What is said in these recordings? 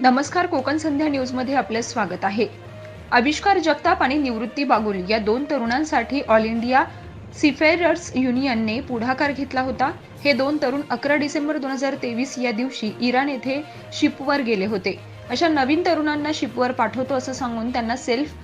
नमस्कार कोकण संध्या न्यूजमध्ये आपले स्वागत आहे. आविष्कार जगताप आणि निवृत्ती बागुल या दोन तरुणांसाठी ऑल इंडिया सिफेरर्स युनियनने पुढाकार घेतला होता. हे दोन तरुण अकरा डिसेंबर दोन हजार तेवीस या दिवशी इराण येथे शिपवर गेले होते. अशा नवीन तरुणांना शिपवर पाठवतो असं सांगून त्यांना सेल्फ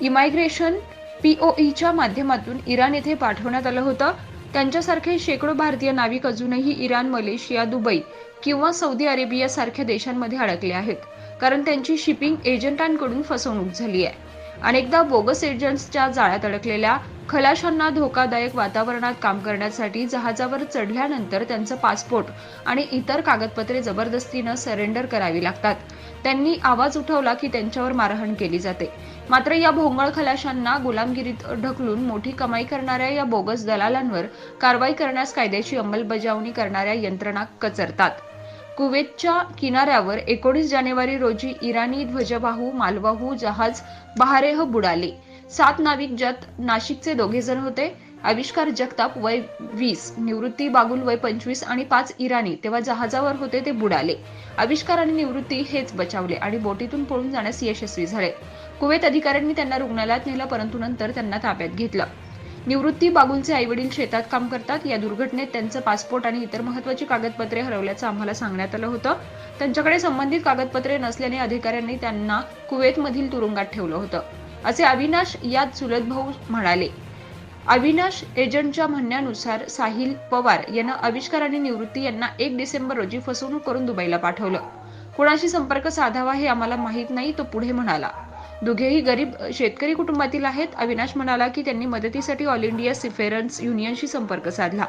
इमायग्रेशन पीओईच्या माध्यमातून इराण येथे पाठवण्यात आलं होतं. त्यांच्यासारखे शेकडो भारतीय नाविक अजूनही इराण मलेशिया दुबई किंवा सौदी अरेबिया सारख्या देशांमध्ये अडकले आहेत. कारण त्यांची शिपिंग एजंटांकडून फसवणूक झाली आहे. अनेकदा बोगस एजंट्सच्या जाळ्यात अडकलेल्या खलाशांना धोकादायक वातावरणात काम करण्यासाठी जहाजावर चढल्यानंतर त्यांचं पासपोर्ट आणि इतर कागदपत्रे जबरदस्तीनं सरेंडर करावी लागतात. त्यांनी आवाज उठवला की त्यांच्यावर मारहाण केली जाते. मात्र या भोंगळ खलाशांना गुलामगिरीत ढकलून मोठी कमाई करणाऱ्या या बोगस दलालांवर कारवाई करण्यास कायद्याची अंमलबजावणी करणाऱ्या यंत्रणा कचरतात. कुवेतच्या किनाऱ्यावर एकोणीस जानेवारी रोजी इराणी ध्वजवाहू मालवाहू जहाज बहारेह बुडाले. सात नाविक ज्यात नाशिकचे दोघे जण होते. आविष्कार जगताप वय वीस निवृत्ती बागुल वय पंचवीस आणि पाच इराणी. तेव्हा जहाजावर होते ते बुडाले. आविष्कार आणि निवृत्ती हेच बचावले आणि बोटीतून पळून जाण्यास यशस्वी झाले. कुवेत अधिकाऱ्यांनी त्यांना रुग्णालयात नेलं परंतु नंतर त्यांना ताब्यात घेतलं. निवृत्ती बागुलचे आईवडील शेतात काम करतात. या दुर्घटनेत त्यांचं पासपोर्ट आणि इतर महत्वाची कागदपत्रे हरवल्याचं आम्हाला सांगण्यात आलं होतं. त्यांच्याकडे संबंधित कागदपत्रे नसल्याने अधिकाऱ्यांनी त्यांना कुवेतमधील तुरुंगात ठेवलं होतं. असे अविनाश यात चुलत भाऊ म्हणाले. अविनाश एजंटच्या म्हणण्यानुसार साहिल पवार यानं आविष्कार आणि निवृत्ती यांना एक डिसेंबर रोजी फसवणूक करून दुबईला पाठवलं. कुणाशी संपर्क साधावा हे आम्हाला माहीत नाही तो पुढे म्हणाला. दोघेही गरीब शेतकरी कुटुंबातील आहेत. अविनाश म्हणाला की त्यांनी मदतीसाठी ऑल इंडिया सिफेरन्स युनियनशी संपर्क साधला.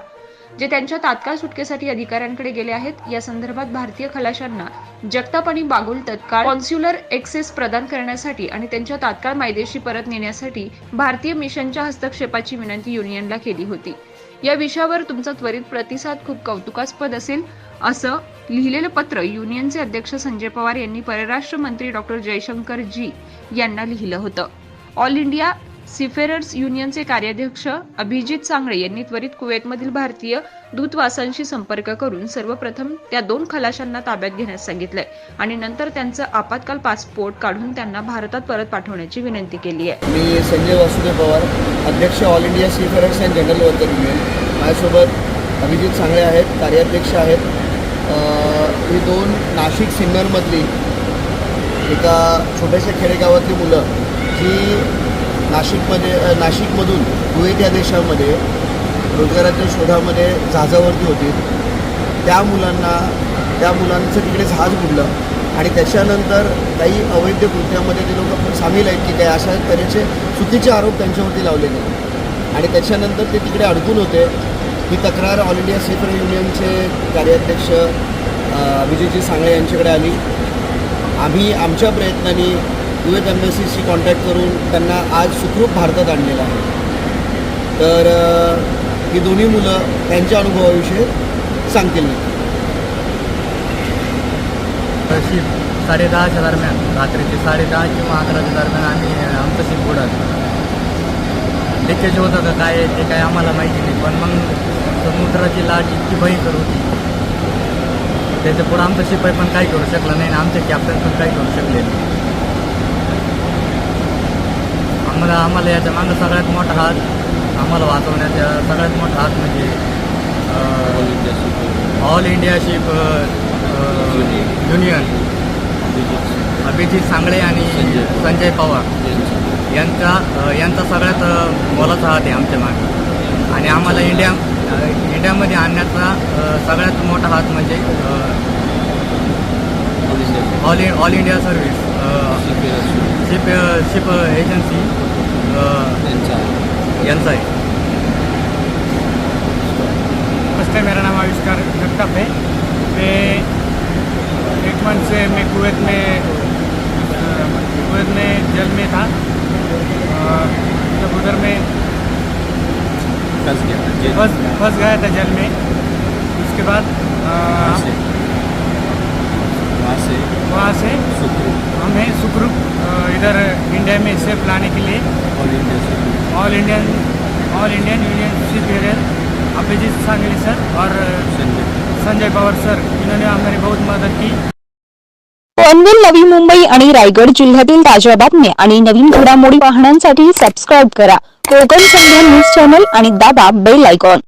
जे त्यांच्या तात्काळ सुटकेसाठी अधिकाऱ्यांकडे गेले आहेत या संदर्भात भारतीय खलाशांना जगताप आणि बागुल तत्काळ कॉन्स्युलर एक्सेस प्रदान करण्यासाठी आणि त्यांच्या तात्काळ मायदेशी परत नेण्यासाठी भारतीय मिशनच्या हस्तक्षेपाची विनंती युनियनला केली होती. या विषयावर तुमचा त्वरित प्रतिसाद खूप कौतुकास्पद असेल असं लिहिलेलं पत्र युनियनचे अध्यक्ष संजय पवार यांनी परराष्ट्र मंत्री डॉक्टर जयशंकर जी यांना लिहिलं होतं. ऑल इंडिया सिफेरर्स युनियनचे कार्याध्यक्ष अभिजित सांगळे यांनी त्वरित कुवेतमधील भारतीय दूतवासांशी संपर्क करून सर्वप्रथम त्या दोन खलाशांना ताब्यात घेण्यास सांगितलंय आणि नंतर त्यांचं आपत्काल पासपोर्ट काढून त्यांना भारतात परत पाठवण्याची विनंती केली आहे. मी संजय वासुदेव पवार अध्यक्ष all India seafarers and general worker union माझ्यासोबत अभिजित सांगळे आहेत कार्याध्यक्ष आहेत. ही दोन नाशिक सिन्नरमधली एका छोट्याशा खेडेगावातली मुलं जी नाशिकमध्ये नाशिकमधून कुवेत या देशामध्ये रोजगाराच्या शोधामध्ये जहाजावरती होती. त्या मुलांना त्या मुलांचं तिकडे जहाज बुडलं आणि त्याच्यानंतर काही अवैध कृत्यामध्ये ते लोक सामील आहेत की काय अशा तऱ्हेचे चुकीचे आरोप त्यांच्यावरती लावले गेले. आणि त्याच्यानंतर ते तिकडे अडकून होते. ही तक्रार ऑल इंडिया सेफर युनियनचे कार्याध्यक्ष विजयजी सांगळे यांच्याकडे आली. आम्ही आमच्या प्रयत्नांनी यू एस एम्बसीशी कॉन्टॅक्ट करून त्यांना आज सुखरूप भारतात आणलेलं आहे. तर ही दोन्ही मुलं त्यांच्या अनुभवाविषयी सांगतील शिप साडेदहाच्या दरम्यान रात्रीचे साडेदहा किंवा अकराच्या दरम्यान आम्ही आमचं शिप बुडालं. लिकेज होतं का काय ते काय आम्हाला माहिती नाही पण मग समुद्राची लाट इतकी भयंकर होती. त्याच्या पुढं आमचं शिपाई पण काही करू शकलं नाही आणि आमचे कॅप्टन पण काही करू शकले नाही. आम्हाला आम्हाला याच्या मागं सगळ्यात मोठा हात आम्हाला वाचवण्याचा सगळ्यात मोठा हात म्हणजे all India ship union Abhijit Sangale आणि संजय पवार. यांचा यांचा सगळ्यात मोलाचा हात आहे आमच्या मागे. आणि आम्हाला इंडिया इंडियामध्ये आणण्याचा सगळ्यात मोठा हात म्हणजे all all India service ship ship agency नमस्ते मेरा नाम आविष्कार जगताप है। मैं एक मंथ से मैं कुवैत में कुवैत में जल में था। जब उधर में फंस फंस गया था जल में। उसके बाद अ, वहाँ से हमें सुखरूप अ, इधर इंडिया में सेफ लाने के लिए all Indian all Indian union ship Abhijit Sangli sir और संजय। पवार सर इन्होंने हमारी बहुत मदद की। पनवेल नवी मुंबई आणि रायगड जिल्ह्यातील ताज्या बातम्या आणि नवीन घडामोडी पाहण्यासाठी सबस्क्राईब करा. कोकण संध्या न्यूज चॅनल आणि दाबा बेल आयकॉन